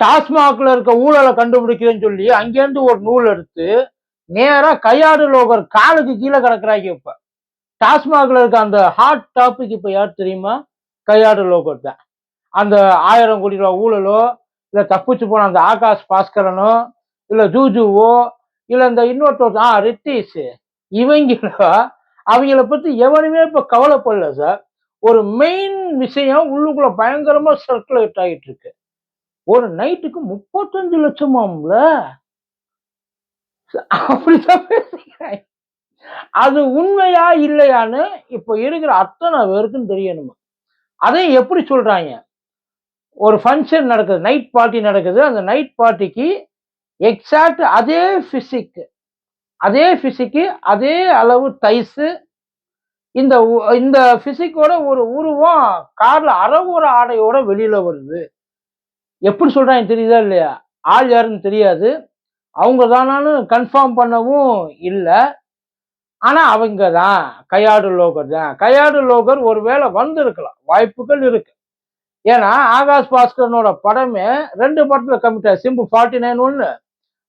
டாஸ்மாக்ல இருக்க ஊழலை கண்டுபிடிக்கிறேன்னு சொல்லி அங்கேருந்து ஒரு நூல் எடுத்து நேரா கையாடு லோகர் காலுக்கு கீழே கிடக்குறாங்க இப்ப. டாஸ்மாக்ல இருக்க அந்த ஹாட் டாபிக் இப்ப யார் தெரியுமா? கையாடு லோகர் தான். அந்த ஆயிரம் கோடி ரூபா ஊழலோ இல்ல தப்பிச்சு போன அந்த ஆகாஷ் பாஸ்கரனோ இல்ல ஜூஜுவோ இல்ல இந்த இன்னொருத்தர் ஆ ரித்தீஷ் இவங்களோ அவங்கள பத்தி எவனுமே இப்ப கவலைப்படல சார். ஒரு மெயின் விஷயம் உள்ளுக்குள்ள பயங்கரமா சர்க்குலேட் ஆகிட்டு இருக்கு. ஒரு நைட்டுக்கு முப்பத்தஞ்சு லட்சமாம்ல? அப்படிதான் பேசுகிறாங்க. அது உண்மையா இல்லையான்னு இப்ப இருக்கிற அத்தனை பேருக்கும் தெரியணுமா? அதையும் எப்படி சொல்றாங்க? ஒரு ஃபங்க்ஷன் நடக்குது நைட் பார்ட்டி நடக்குது. அந்த நைட் பார்ட்டிக்கு எக்ஸாக்ட் அதே ஃபிசிக்கு அதே ஃபிசிக்கு அதே அளவு தைஸு இந்த உ- இந்த ஃபிசிக்கோட ஒரு உருவம் காரில் அறகுற ஆடையோட வெளியில் வருது. எப்படி சொல்கிறாங்க தெரியுதா இல்லையா? ஆள் யாருன்னு தெரியாது. அவங்க தானான்னு கன்ஃபார்ம் பண்ணவும் இல்லை. ஆனால் அவங்க தான் கையாடு லோகர் தான். கையாடு லோகர் ஒருவேளை வந்திருக்கலாம். வாய்ப்புகள் இருக்கு. ஏன்னா ஆகாஷ் பாஸ்கரனோட படமே ரெண்டு படத்தில் கமிட் சிம்பு ஃபார்ட்டி நைன் ஒன்று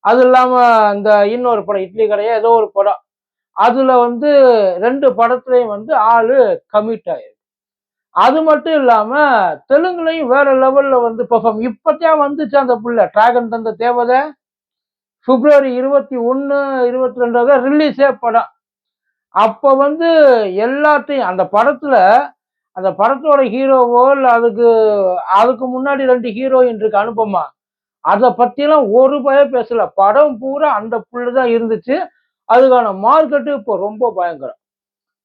அது இல்லாமல் அந்த இன்னொரு படம் இட்லி கடையா ஏதோ ஒரு படம். அதில் வந்து ரெண்டு படத்துலையும் வந்து ஆள் கமிட் ஆயிருக்கு. அது மட்டும் இல்லாம தெலுங்குலையும் வேற லெவல்ல வந்து பெர்ஃபார்ம் இப்பத்தான் வந்துச்சு அந்த புள்ள. டிராகன் தந்த தேவதை. பிப்ரவரி இருபத்தி ஒன்று இருபத்தி ரெண்டாவது ரிலீஸே படம். அப்போ வந்து எல்லாத்தையும் அந்த படத்துல அந்த படத்தோட ஹீரோவோ இல்லை அதுக்கு அதுக்கு முன்னாடி ரெண்டு ஹீரோயின் இருக்கு அனுப்பமா அதை பத்தியெல்லாம் ஒரு பய பேசல. படம் பூரா அந்த புள்ளு தான் இருந்துச்சு. அதுக்கான மார்க்கெட்டு இப்போ ரொம்ப பயங்கரம்.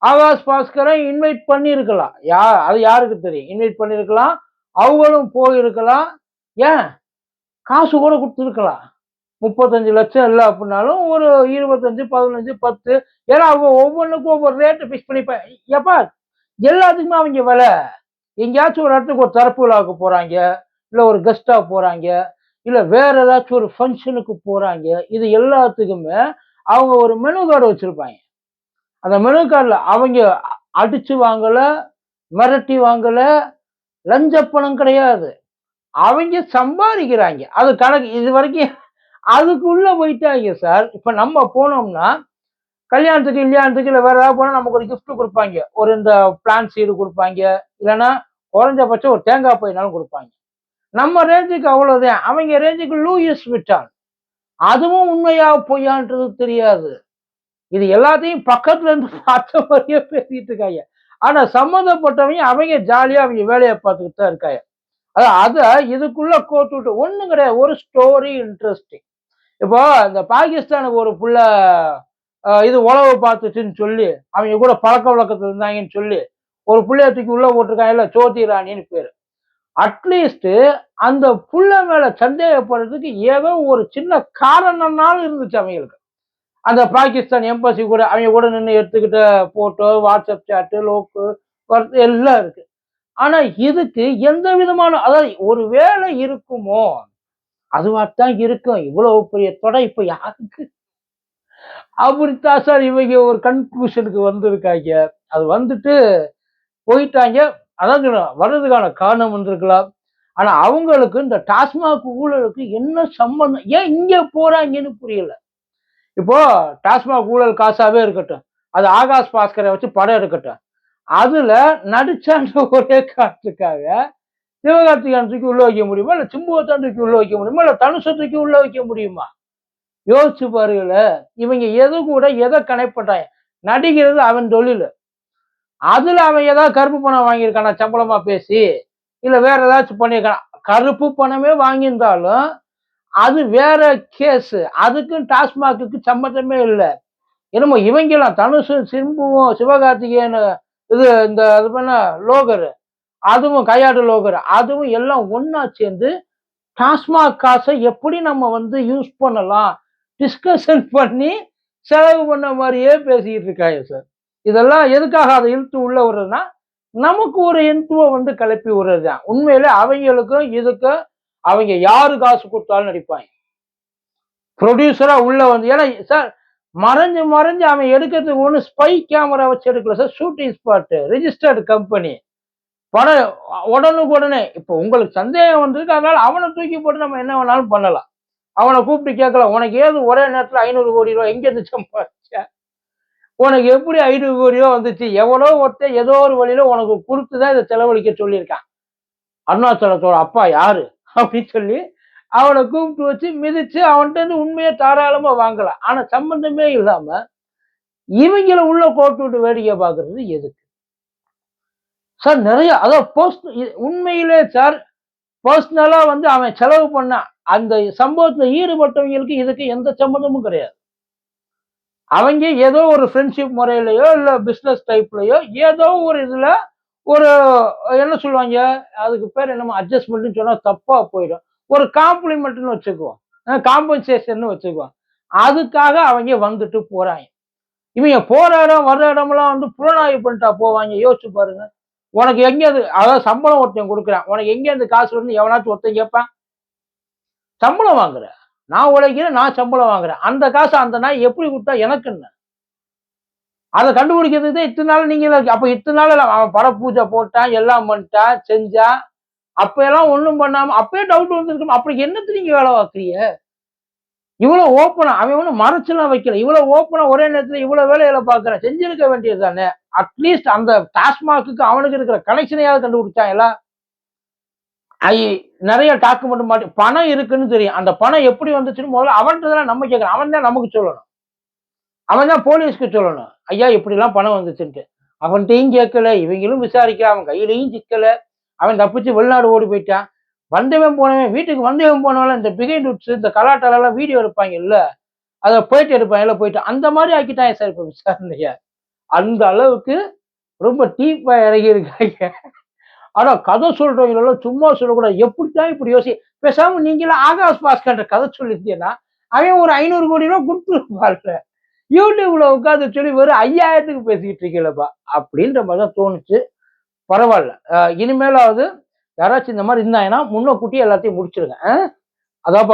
ஆகாஷ் பாஸ்கரை இன்வைட் பண்ணியிருக்கலாம். யா அது யாருக்கு தெரியும்? இன்வைட் பண்ணியிருக்கலாம். அவங்களும் போயிருக்கலாம். ஏன்? காசு கூட கொடுத்துருக்கலாம். முப்பத்தஞ்சு லட்சம் இல்லை அப்படின்னாலும் ஒரு இருபத்தஞ்சு பதினஞ்சு பத்து. ஏன்னா அவங்க ஒவ்வொன்றுக்கும் ஒவ்வொரு ரேட்டு ஃபிக்ஸ் பண்ணிப்பேன் எப்பா எல்லாத்துக்குமே அவங்க விலை. எங்கேயாச்சும் ஒரு இடத்துக்கு ஒரு தரப்பு விழாவுக்கு போகிறாங்க இல்லை ஒரு கெஸ்ட்டாக போகிறாங்க இல்லை வேற ஏதாச்சும் ஒரு ஃபங்க்ஷனுக்கு போகிறாங்க இது எல்லாத்துக்குமே அவங்க ஒரு மெனு கார்டு வச்சுருப்பாங்க. அந்த மெனு கார்டில் அவங்க அடித்து வாங்கலை மிரட்டி வாங்கலை லஞ்ச பணம் கிடையாது. அவங்க சம்பாதிக்கிறாங்க. அது கணக்கு இது வரைக்கும் அதுக்குள்ளே போயிட்டாங்க சார். இப்போ நம்ம போனோம்னா கல்யாணத்துக்கு கல்யாணத்துக்கு இல்லை வேறு ஏதாவது போனால் நமக்கு ஒரு கிஃப்ட்டு கொடுப்பாங்க. ஒரு இந்த பிளான் சீடு கொடுப்பாங்க. இல்லைன்னா குறைஞ்சபட்சம் ஒரு தேங்காய் பையனாலும் கொடுப்பாங்க. நம்ம ரேஞ்சுக்கு அவ்வளோதான் அவங்க ரேஞ்சுக்கு லூயிஸ் விட்டான். அதுவும் உண்மையாக பொய்யான்றது தெரியாது. இது எல்லாத்தையும் பக்கத்துல இருந்து பார்த்த மாதிரியே பேசிட்டு இருக்காங்க. ஆனா சம்மந்தப்பட்டவங்க அவங்க ஜாலியா அவங்க வேலையை பார்த்துக்கிட்டு தான் இருக்காங்க. அதான் அதை இதுக்குள்ள கோட்டு விட்டு ஒன்றும் கிடையாது. ஒரு ஸ்டோரி இன்ட்ரெஸ்டிங் இப்போ இந்த பாகிஸ்தானுக்கு ஒரு புள்ள இது உழவு பார்த்துச்சுன்னு சொல்லி அவங்க கூட பழக்க வழக்கத்தில் இருந்தாங்கன்னு சொல்லி ஒரு புள்ளைய தூக்கி உள்ள போட்டிருக்காங்க. இல்ல சோதி ராணின்னு பேரு. அட்லீஸ்ட் அந்த புள்ள மேல சந்தேகப்படுறதுக்கு ஏதோ ஒரு சின்ன காரணம்னாலும் இருந்துச்சு அவங்களுக்கு. அந்த பாகிஸ்தான் எம்பசி கூட அவங்க கூட நின்று எடுத்துக்கிட்ட போட்டோ வாட்ஸ்அப் சாட்டு லோக்கு எல்லாம் இருக்கு. ஆனா இதுக்கு எந்த விதமான அதாவது ஒரு வேலை இருக்குமோ அதுவாத்தான் இருக்கும். இவ்வளவு பெரிய தொடை இப்ப யாருக்கு? அப்படித்தான் சார் இவங்க ஒரு கன்க்ளூஷனுக்கு வந்திருக்காங்க. அது வந்துட்டு போயிட்டாங்க. அதான் வர்றதுக்கான காரணம் வந்திருக்கலாம். ஆனா அவங்களுக்கு இந்த டாஸ்மாக் ஊழலுக்கு என்ன சம்பந்தம்? ஏன் இங்க போறாங்கன்னு புரியல. இப்போ டாஸ்மாக் ஊழல் காசாவே இருக்கட்டும். அது ஆகாஷ் பாஸ்கரை வச்சு படம் எடுக்கட்டும். அதுல நடிச்சான்ற ஒரே காரணத்துக்காக சிவகார்த்திகேயன் தூக்கி உள்ள வைக்க முடியுமா? இல்ல சிம்புவத்தான் தூக்கி உள்ள வைக்க முடியுமா? இல்ல தனுஷை தூக்கி உள்ள வைக்க முடியுமா? யோசிச்சு பாருங்கள இவங்க எது கூட எதை கனெக்ட் பண்றாங்க? நடிக்கிறது அவன் தொழில். அதுல அவன் ஏதாவது கருப்பு பணம் வாங்கியிருக்கானா? சம்பளமா பேசி. இல்ல வேற ஏதாச்சும் பண்ணியிருக்கான்? கருப்பு பணமே வாங்கியிருந்தாலும் அது வேற கேஸ். அதுக்கும் டாஸ்மாக்கு சம்மந்தமே இல்லை. என்னமோ இவங்கெல்லாம் தனுசு சிம்புவும் சிவகார்த்திகேயன் இது இந்த இது பண்ண லோகரு. அதுவும் கையாடு லோகர். அதுவும் எல்லாம் ஒன்றா சேர்ந்து டாஸ்மாக் காசை எப்படி நம்ம வந்து யூஸ் பண்ணலாம்? டிஸ்கஷன் பண்ணி செலவு பண்ண மாதிரியே பேசிக்கிட்டு இருக்காங்க சார். இதெல்லாம் எதுக்காக அதை இழுத்து உள்ள விடுறதுன்னா நமக்கு ஒரு என்துவை வந்து கிளப்பி விடுறது தான் உண்மையிலே அவங்களுக்கும் இதுக்கும் அவங்க யாரு காசு கொடுத்தாலும் நடிப்பாங்க. ப்ரொடியூசரா உள்ள வந்து ஏன்னா சார் மறைஞ்சு மறைஞ்சு அவன் எடுக்கிறதுக்கு ஒன்று ஸ்பை கேமரா வச்சு எடுக்கல sir shooting spot registered company பணம் உடனுக்குடனே இப்போ உங்களுக்கு சந்தேகம் வந்திருக்கு அதனால அவனை தூக்கி போட்டு நம்ம என்ன வேணாலும் பண்ணலாம். அவனை கூப்பிட்டு கேட்கலாம் உனக்கு ஏது ஒரே நேரத்தில் ஐநூறு கோடி ரூபா எங்கேருந்து சம்பாதிச்ச உனக்கு எப்படி ஐநூறு கோடி ரூபா வந்துச்சு? எவ்வளோ ஒருத்தன் ஏதோ ஒரு வழியில உனக்கு கொடுத்து தான் இதை செலவழிக்க சொல்லியிருக்கான். அருணாச்சலத்தோட அப்பா யாரு? அப்படின்னு சொல்லி அவனை கூப்பிட்டு வச்சு மிதிச்சு அவன்கிட்ட இருந்து உண்மையை தாராளமா வாங்கலாம். ஆனா சம்பந்தமே இல்லாம இவங்கள உள்ள போட்டு விட்டு வேடிக்கை பார்க்கறது எதுக்கு? சார் நிறைய அதாவது போஸ்ட் உண்மையிலே சார் பர்சனலா வந்து அவன் செலவு பண்ண அந்த சம்பவத்துல ஈடுபட்டவங்களுக்கு இதுக்கு எந்த சம்மந்தமும் கிடையாது. அவங்க ஏதோ ஒரு ஃப்ரெண்ட்ஷிப் முறையிலையோ இல்ல பிசினஸ் டைப்லயோ ஏதோ ஒரு இதுல ஒரு என்ன சொல்லுவாங்க? அதுக்கு பேர் என்னமோ அட்ஜஸ்ட்மெண்ட்னு சொன்னால் தப்பாக போயிடும். ஒரு காம்ப்ளிமெண்ட்னு வச்சுக்குவோம். காம்பன்சேஷன் வச்சுக்குவோம். அதுக்காக அவங்க வந்துட்டு போறாங்க. இவங்க போற இடம் வர்ற இடமெல்லாம் வந்து புலனாய்வு பண்ணிட்டா போவாங்க. யோசிச்சு பாருங்க. உனக்கு எங்கேயாவது அதாவது சம்பளம் ஒருத்தன் கொடுக்குறான். உனக்கு எங்கேருந்து காசு வந்து எவனாச்சும் ஒருத்தன் கேட்பான்? சம்பளம் வாங்குற. நான் உழைக்கிறேன் நான் சம்பளம் வாங்குறேன். அந்த காசு அந்த நாய் எப்படி கொடுத்தா எனக்கு என்ன? அதை கண்டுபிடிக்கிறதுக்கு தான் இத்தனை நாள் நீங்க அப்ப இத்தனை நாள் அவன் பட பூஜை போட்டான் எல்லாம் பண்ணிட்டான் செஞ்சான். அப்ப எல்லாம் ஒன்றும் பண்ணாம அப்பயே டவுட் வந்துருக்கணும் அப்படி என்னத்து நீங்க வேலை பார்க்குறீங்க? இவ்வளவு ஓப்பனா அவன் ஒன்றும் மறைச்சுலாம் வைக்கல. இவ்வளவு ஓப்பனா ஒரே நேரத்தில் இவ்வளவு வேலையில பாக்குறேன் செஞ்சிருக்க வேண்டியது தானே? அட்லீஸ்ட் அந்த டாஸ்மாக்கு அவனுக்கு இருக்கிற கனெக்ஷனையாவது கண்டுபிடிச்சாங்களா ஐ நிறைய டாக்குமெண்ட் மாட்டி பணம் இருக்குன்னு தெரியும். அந்த பணம் எப்படி வந்துச்சுன்னு முதல்ல அவன்கிட்ட நம்ம கேட்கறோம் அவன் தான் நமக்கு சொல்லணும். அவன் தான் போலீஸ்க்கு சொல்லணும். ஐயா இப்படிலாம் பணம் வந்துச்சுன்ட்டு. அவன்கிட்டையும் கேட்கல இவங்களும் விசாரிக்கல அவன் கையிலையும் சிக்கல. அவன் தப்பிச்சு வெளிநாடு ஓடி போயிட்டான். வந்தவன் போனவன் வீட்டுக்கு வந்தவன் போனவன் இந்த பிகைண்ட் உட்ஸ் இந்த கலாட்டாலெல்லாம் வீடியோ எடுப்பாங்க இல்லை அதை போயிட்டு எடுப்பாங்க போயிட்டு. அந்த மாதிரி ஆக்கிட்டான் சார் இப்போ விசாரணைய. அந்த அளவுக்கு ரொம்ப டீப்பாக இறங்கி இருக்காங்க ஆனால் கதை சொல்றவங்களெல்லாம் சும்மா சொல்லக்கூடாது. எப்படித்தான் இப்படி யோசி பேசாமல் நீங்களாம் ஆகாஷ் பாஸ்கர் கதை சொல்லியிருந்தீங்கன்னா அவன் ஒரு ஐநூறு கோடி ரூபா கொடுத்துருப்பாள் யூடியூப்ல உட்காந்து சொல்லி வெறும் ஐயாயிரத்துக்கு பேசிக்கிட்டு இருக்கீங்களப்பா அப்படின்ற மாதிரி தான் தோணுச்சு. பரவாயில்ல. இனிமேலாவது யாராச்சும் இந்த மாதிரி இருந்தாங்கன்னா முன்ன கூட்டி எல்லாத்தையும் முடிச்சிருங்க. அதான்